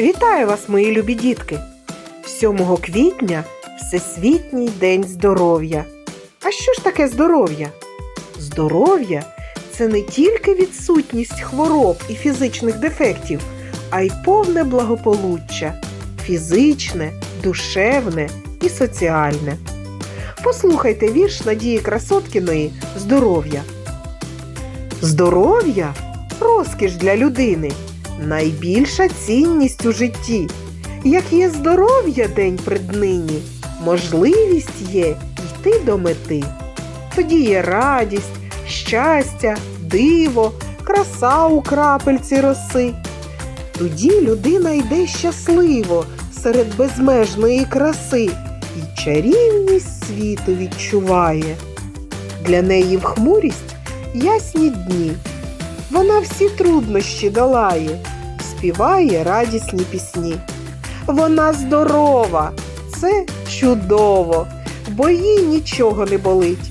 Вітаю вас, мої любі дітки! 7 квітня Всесвітній день здоров'я. А що ж таке здоров'я? Здоров'я це не тільки відсутність хвороб і фізичних дефектів, а й повне благополуччя фізичне, душевне і соціальне. Послухайте вірш Надії Красоткіної Здоров'я. Здоров'я розкіш для людини, найбільша цінність у житті. Як є здоров'я день преднині, можливість є йти до мети. Тоді є радість, щастя, диво, краса у крапельці роси. Тоді людина йде щасливо серед безмежної краси і чарівність світу відчуває. Для неї в хмурість ясні дні. Вона всі труднощі долає, співає радісні пісні. Вона здорова, це чудово, бо їй нічого не болить.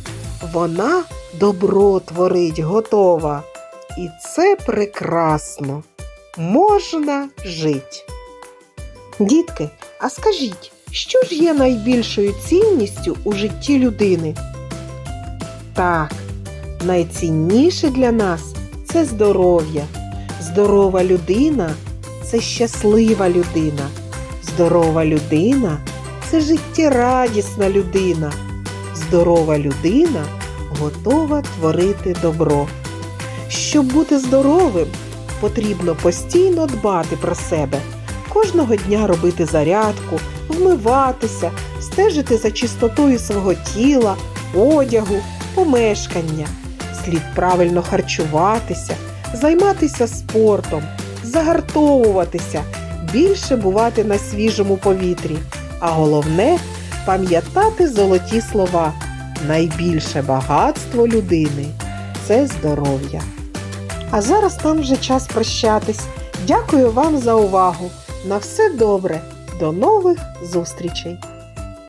Вона добро творить готова. І це прекрасно. Можна жить. Дітки, а скажіть, що ж є найбільшою цінністю у житті людини? Так, найцінніше для нас це здоров'я. Здорова людина це щаслива людина. Здорова людина це життєрадісна людина. Здорова людина готова творити добро. Щоб бути здоровим, потрібно постійно дбати про себе, кожного дня робити зарядку, вмиватися, стежити за чистотою свого тіла, одягу, помешкання. Слід правильно харчуватися, займатися спортом, загартовуватися, більше бувати на свіжому повітрі. А головне пам'ятати золоті слова. Найбільше багатство людини це здоров'я. А зараз нам вже час прощатись. Дякую вам за увагу. На все добре. До нових зустрічей!